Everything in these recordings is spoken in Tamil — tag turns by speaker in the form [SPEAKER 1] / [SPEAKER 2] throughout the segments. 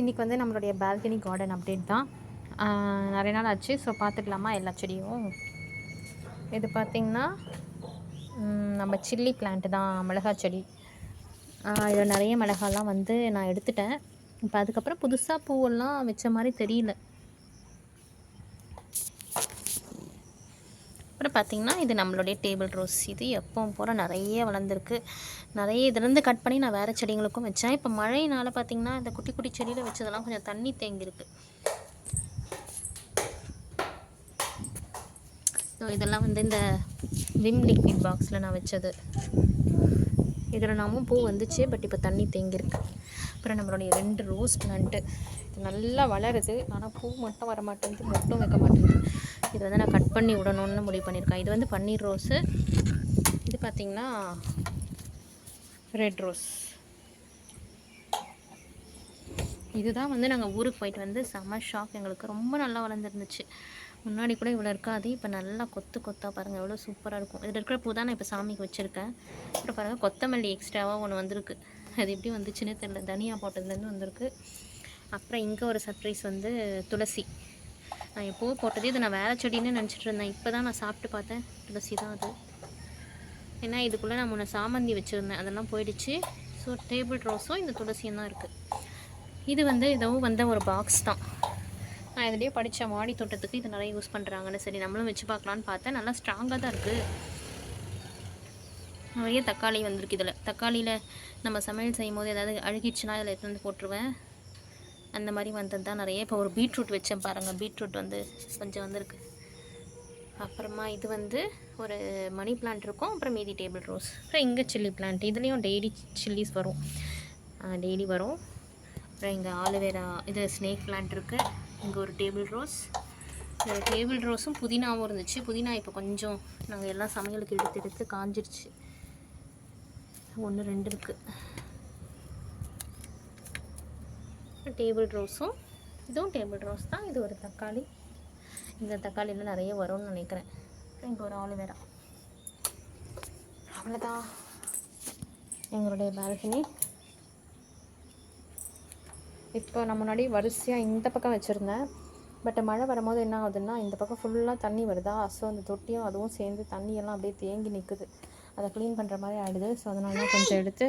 [SPEAKER 1] இன்னைக்கு வந்து நம்மளுடைய பால்கனி கார்டன் அப்டேட் தான். நிறைய நாள் ஆச்சு. ஸோ பார்த்துக்கலாமா? எல்லா செடியும். இது பார்த்திங்கன்னா நம்ம சில்லி பிளான்ட் தான் மிளகாய் செடி. இதில் நிறைய மிளகாலாம் வந்து நான் எடுத்துட்டேன். இப்போ அதுக்கப்புறம் புதுசாக பூவெல்லாம் வச்ச மாதிரி தெரியல. அப்புறம் பார்த்திங்கன்னா இது நம்மளுடைய டேபிள் ரோஸ் இது எப்பவும் போல் நிறைய வளர்ந்துருக்கு. நிறைய இதுலேருந்து கட் பண்ணி நான் வேறு செடிங்களுக்கும் வச்சேன். இப்போ மழையினால் பார்த்திங்கன்னா இந்த குட்டி குட்டி செடியில் வச்சதெல்லாம் கொஞ்சம் தண்ணி தேங்கியிருக்கு. ஸோ இதெல்லாம் வந்து இந்த விம் லிக்விட் பாக்ஸில் நான் வச்சது. இதில் நாமும் பூ வந்துச்சு பட் இப்போ தண்ணி தேங்கியிருக்கு. அப்புறம் நம்மளுடைய ரெண்டு ரோஸ் பிளான்ட்டு இது நல்லா வளருது. ஆனால் பூ மட்டும் வர மாட்டேங்குது மொட்டும் வைக்க மாட்டேங்குது. இது வந்து நான் பண்ணி விடணும்னு முடிவு பண்ணியிருக்கேன் இது வந்து பன்னீர் ரோஸு. இது பார்த்திங்கன்னா ரெட் ரோஸ். இதுதான் வந்து நாங்கள் ஊருக்கு போயிட்டு வந்து செம ஷாக் எங்களுக்கு ரொம்ப நல்லா வளர்ந்துருந்துச்சு. முன்னாடி கூட இவ்வளோ இருக்காது. இப்போ நல்லா கொத்து கொத்தாக பாருங்கள் எவ்வளோ சூப்பராக இருக்கும். இதில் இருக்கிற பூ தான் நான் இப்போ சாமிக்கு வச்சுருக்கேன். அப்புறம் பாருங்கள் கொத்தமல்லி எக்ஸ்ட்ராவாக ஒன்று வந்திருக்கு. அது எப்படி வந்துச்சுன்னு தெரியல. தனியா போட்டதுலேருந்து வந்திருக்கு. அப்புறம் இங்கே ஒரு சர்ப்ரைஸ் வந்து துளசி. நான் எப்போவோ போட்டதே இது நான் வேறு செடின்னு நினச்சிட்டு இருந்தேன். இப்போ தான் நான் சாப்பிட்டு பார்த்தேன். துளசி தான் அது. ஏன்னா இதுக்குள்ளே நான் முன்ன சாமந்தி வச்சுருந்தேன். அதெல்லாம் போயிடுச்சு. ஸோ டேபிள் ரோஸும் இந்த துளசியும் தான் இருக்குது இது வந்து இதுவும் வந்த ஒரு பாக்ஸ் தான். நான் இதுலேயே படித்த மாடி தோட்டத்துக்கு இது நிறைய யூஸ் பண்ணுறாங்கன்னு சரி நம்மளும் வச்சு பார்க்கலான்னு பார்த்தேன். நல்லா ஸ்ட்ராங்காக தான் இருக்குது நிறைய தக்காளி வந்திருக்கு இதில். தக்காளியில் நம்ம சமையல் செய்யும் போது ஏதாவது அழுகிடுச்சுன்னா இதில் எடுத்து வந்து போட்டுருவேன். அந்த மாதிரி வந்தது தான் நிறைய. இப்போ ஒரு பீட்ரூட் வச்சேன் பாருங்கள் பீட்ரூட் வந்து கொஞ்சம் வந்திருக்கு. அப்புறமா இது வந்து ஒரு மணி பிளான்ட் இருக்கும். அப்புறம் மீதி டேபிள் ரோஸ் அப்புறம் இங்கே சில்லி பிளான்ட் இதுலேயும் டெய்லி சில்லிஸ் வரும். டெய்லி வரும். அப்புறம் இங்கே ஆலுவேரா இது ஸ்னேக் பிளான்ட் இருக்குது இங்கே ஒரு டேபிள் ரோஸ் இந்த டேபிள் ரோஸும் புதினாவும் இருந்துச்சு. புதினா இப்போ கொஞ்சம் நாங்கள் எல்லாம் சமையலுக்கு எடுத்து எடுத்து காஞ்சிருச்சு. ஒன்று ரெண்டு இருக்குது டேபிள் ரோஸும் இதுவும் டேபிள் ரோஸ் தான். இது ஒரு தக்காளி. இந்த தக்காளியில் நிறைய வரும்னு நினைக்கிறேன். இப்போ இங்கே ஒரு ஆலிவேரா அவ்வளோதான் எங்களுடைய பால்கனி இப்போ நான் முன்னாடி வரிசையாக இந்த பக்கம் வச்சுருந்தேன். பட் மழை வரும்போது என்ன ஆகுதுன்னா இந்த பக்கம் ஃபுல்லாக தண்ணி வருதா? ஸோ அந்த தொட்டியும் அதுவும் சேர்ந்து தண்ணியெல்லாம் அப்படியே தேங்கி நிற்குது அதை க்ளீன் பண்ணுற மாதிரி ஆகிடுது ஸோ அதனால கொஞ்சம் எடுத்து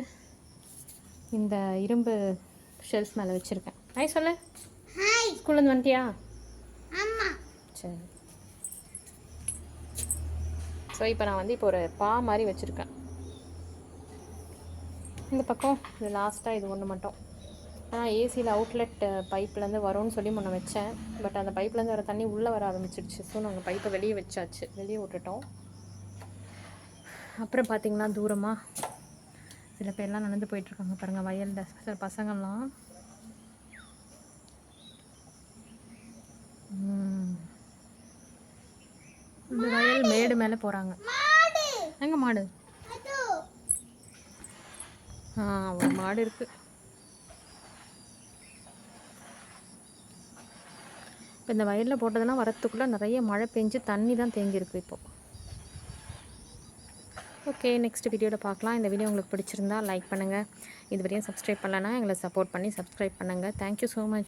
[SPEAKER 1] இந்த இரும்பு ஷெல்ஃப் மேலே வச்சுருக்கேன். ஹாய் சொல்லு. ஸ்கூல்லேருந்து வந்துட்டியா? சரி. ஸோ இப்போ நான் வந்து இப்போ ஒரு பா மாதிரி வச்சுருக்கேன். இந்த பக்கம் இது லாஸ்ட்டாக இது ஒன்று மட்டும். ஆனால் ஏசியில் அவுட்லெட் பைப்லேருந்து வரும்னு சொல்லி முன்ன வச்சேன். பட் அந்த பைப்லேருந்து வர தண்ணி உள்ளே வர ஆரம்பிச்சிடுச்சு ஸோ நாங்கள் பைப்பை வெளியே வச்சாச்சு. வெளியே விட்டுட்டோம். அப்புறம் பார்த்தீங்கன்னா தூரமாக சில பேர்லாம் நடந்து போயிட்டுருக்காங்க பாருங்கள் வயலில். சில பசங்கள்லாம். இந்த வயல் மேடு மேலே போகிறாங்க எங்க மாடு? ஆ ஒரு மாடு இருக்குது இப்போ இந்த வயலில் போட்டதெல்லாம் வரத்துக்குள்ளே நிறைய மழை பெஞ்சு தண்ணி தான் தேங்கியிருக்கு இப்போ. ஓகே நெக்ஸ்ட் வீடியோவில் பார்க்கலாம். இந்த வீடியோ உங்களுக்கு பிடிச்சிருந்தா லைக் பண்ணுங்கள் இது வரையும் சப்ஸ்கிரைப் பண்ணலன்னா எங்களை சப்போர்ட் பண்ணி சப்ஸ்கிரைப் பண்ணுங்கள் தேங்க்யூ ஸோ மச்